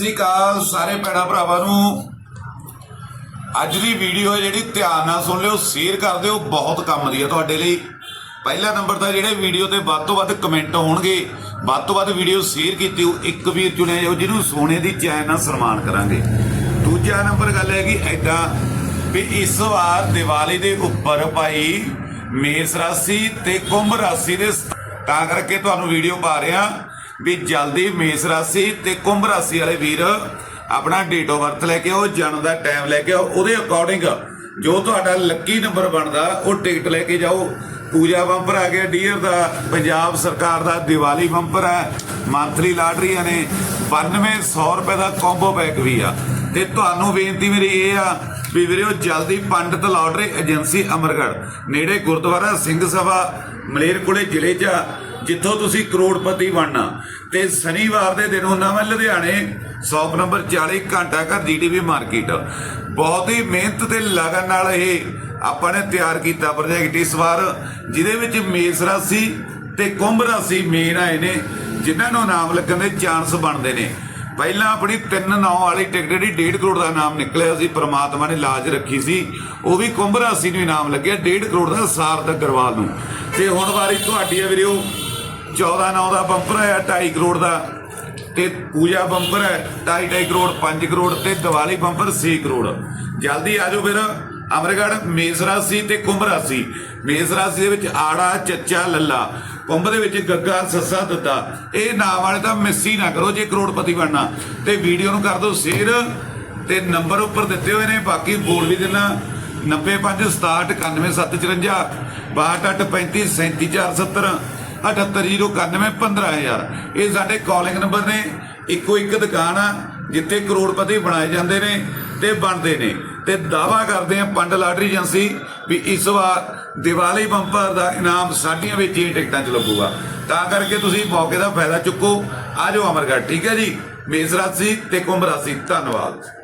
ਸ੍ਰੀ ਅਕਾਲ ਸਾਰੇ ਭੈਣਾਂ ਭਰਾਵਾਂ ਨੂੰ। ਅੱਜ ਦੀ ਵੀਡੀਓ ਜਿਹੜੀ ਧਿਆਨ ਨਾਲ ਸੁਣ ਲਿਓ ਸ਼ੇਅਰ ਕਰ ਦਿਓ, ਬਹੁਤ ਕੰਮ ਦੀ ਹੈ ਤੁਹਾਡੇ ਲਈ। ਪਹਿਲਾ ਨੰਬਰ ਤਾਂ ਜਿਹੜੇ ਵੀਡੀਓ ਤੇ ਵੱਧ ਤੋਂ ਵੱਧ ਕਮੈਂਟ ਹੋਣਗੇ, ਵੱਧ ਤੋਂ ਵੱਧ ਵੀਡੀਓ ਸ਼ੇਅਰ ਕੀਤੀ ਹੋ ਇੱਕ ਵੀਰ ਚੁਣਿਆ ਜਾਓ ਜਿਹਨੂੰ ਸੋਨੇ ਦੀ ਚੈਨ ਨਾਲ ਸਨਮਾਨ ਕਰਾਂਗੇ। ਦੂਜਾ ਨੰਬਰ ਗੱਲ ਹੈ ਕਿ ਐਦਾਂ ਵੀ ਇਸ ਵਾਰ ਦੀਵਾਲੀ ਦੇ ਉੱਪਰ ਭਾਈ ਮੇਸ ਰਾਸ਼ੀ ਤੇ ਕੁੰਭ ਰਾਸ਼ੀ ਦੇ ਤਾਂ ਕਰਕੇ ਤੁਹਾਨੂੰ ਵੀਡੀਓ ਪਾ ਰਿਹਾ। ਵੀ ਜਲਦੀ ਮੇਸ ਰਾਸ਼ੀ ਤੇ ਕੁੰਭ ਰਾਸ਼ੀ ਵਾਲੇ ਵੀਰ ਆਪਣਾ ਡੇਟ ਆਫ ਬਰਥ ਲੈ ਕੇ ਆਓ ਜਨਮ ਦਾ ਟਾਈਮ ਲੈ ਕੇ ਆਓ। ਉਹਦੇ ਅਕੋਰਡਿੰਗ ਜੋ ਤੁਹਾਡਾ ਲੱਕੀ ਨੰਬਰ ਬਣਦਾ ਉਹ ਟਿਕਟ ਲੈ ਕੇ ਜਾਓ। ਪੂਜਾ ਬੰਪਰ ਆ ਗਿਆ ਡੀਅਰ ਦਾ ਪੰਜਾਬ ਸਰਕਾਰ ਦਾ ਦੀਵਾਲੀ ਬੰਪਰ ਹੈ। ਮੰਥਲੀ ਲਾਟਰੀਆਂ ਨੇ 9200 ਰੁਪਏ ਦਾ ਕੰਬੋ ਪੈਕ ਵੀ ਆ। ਤੇ ਤੁਹਾਨੂੰ ਬੇਨਤੀ ਮੇਰੀ ਇਹ ਆ ਵੀ ਵੀਰਿਓ ਜਲਦੀ ਪੰਡਤ ਲਾਟਰੀ ਏਜੰਸੀ ਅਮਰਗੜ੍ਹ ਨੇੜੇ ਗੁਰਦੁਆਰਾ ਸਿੰਘ ਸਭਾ ਮਲੇਰਕੋਟਲੇ ਜ਼ਿਲ੍ਹੇ 'ਚ ਆ, ਜਿੱਥੋਂ ਤੁਸੀਂ ਕਰੋੜਪਤੀ ਬਣਨਾ। ਤੇ ਸ਼ਨੀਵਾਰ ਦੇ ਦਿਨ ਹੁੰਦਾ ਮੈਂ ਲੁਧਿਆਣੇ ਸੌਪ ਨੰਬਰ 40 ਘੰਟਾ ਘਰ ਜੀਟੀਵੀ ਮਾਰਕੀਟ ਬਹੁਤ ਹੀ ਮਿਹਨਤ ਤੇ ਲਗਨ ਨਾਲ ਇਹ ਆਪਾਂ ਨੇ ਤਿਆਰ ਕੀਤਾ ਪ੍ਰੋਜੈਕਟ ਇਸ ਵਾਰ ਜਿਹਦੇ ਵਿੱਚ ਮੇਸ ਰਾਸ਼ੀ ਤੇ ਕੁੰਭ ਰਾਸ਼ੀ ਮੇਨ ਆਏ ਨੇ, ਜਿਨ੍ਹਾਂ ਨੂੰ ਨਾਮ ਲੱਗਣ ਦੇ ਚਾਂਸ ਬਣਦੇ ਨੇ। ਪਹਿਲਾਂ ਆਪਣੀ 3 9 ਵਾਲੀ ਟਿਕਟ ਜਿਹੜੀ 1.5 ਕਰੋੜ ਦਾ ਨਾਮ ਨਿਕਲਿਆ ਸੀ, ਪ੍ਰਮਾਤਮਾ ਨੇ ਲਾਜ ਰੱਖੀ ਸੀ, ਉਹ ਵੀ ਕੁੰਭ ਰਾਸ਼ੀ ਨੂੰ ਇਨਾਮ ਲੱਗਿਆ 1.5 ਕਰੋੜ ਦਾ ਸਾਰਥਕ ਅਗਰਵਾਲ ਨੂੰ। ਤੇ ਹੁਣ ਵਾਰੀ ਤੁਹਾਡੀ ਹੈ ਵੀਰੋ 14 9 ਦਾ ਬੰਪਰ ਹੈ 2.5 ਕਰੋੜ ਦਾ ਤੇ ਪੂਜਾ ਬੰਪਰ ਹੈ 2.5 ਕਰੋੜ 5 ਕਰੋੜ ਤੇ ਦੀਵਾਲੀ ਬੰਪਰ 6 ਕਰੋੜ। ਜਲਦੀ ਆ ਜਾਓ ਫਿਰ, ਅਮਰਗੜ੍ਹ ਮੇਸ ਰਾਸ਼ੀ ਤੇ ਕੁੰਭ ਰਾਸ਼ੀ। ਮੇਸ ਰਾਸ਼ੀ ਦੇ ਵਿੱਚ ਆੜਾ, ਚੱਚਾ, ਲੱਲਾ। ਕੁੰਭ ਦੇ ਵਿੱਚ ਗੱਗਾ, ਸੱਸਾ ਦੱਦਾ ਇਹ ਨਾਮ ਵਾਲੇ ਤਾਂ ਮਿਸ ਹੀ ਨਾ ਕਰੋ ਜੇ ਕਰੋੜਪਤੀ ਬਣਨਾ। ਤੇ ਵੀਡੀਓ ਨੂੰ ਕਰ ਦਿਓ ਸ਼ੇਅਰ ਤੇ ਨੰਬਰ ਉੱਪਰ ਦਿੱਤੇ ਹੋਏ ਨੇ, ਬਾਕੀ ਬੋਲ ਵੀ ਦੇਣਾ। 9567945754 6283537470 78091 ਇਹ ਸਾਡੇ ਕਾਲਿੰਗ ਨੰਬਰ ਨੇ। ਇੱਕੋ ਇੱਕ ਦੁਕਾਨ ਆ, ਜਿੱਥੇ ਕਰੋੜਪਤੀ ਬਣਾਏ ਜਾਂਦੇ ਨੇ ਤੇ ਬਣਦੇ ਨੇ। ਤੇ ਦਾਵਾ ਕਰਦੇ ਆ ਪੰਡ ਲਾਟਰੀ ਏਜੰਸੀ ਵੀ ਇਸ ਵਾਰ ਦੀਵਾਲੀ ਬੰਪਰ ਦਾ ਇਨਾਮ ਸਾਡੀਆਂ ਵਿੱਚ ਹੀ ਟਿਕਟਾਂ 'ਚ ਲੱਗੂਗਾ। ਤਾਂ ਕਰਕੇ ਤੁਸੀਂ ਮੌਕੇ ਦਾ ਫਾਇਦਾ ਚੁੱਕੋ। ਆ ਜਾਓ ਅਮਰਗੜ੍ਹ, ਠੀਕ ਹੈ ਜੀ? ਮੇਸ ਰਾਸ਼ੀ ਤੇ ਕੁੰਭ ਰਾਸ਼ੀ। ਧੰਨਵਾਦ।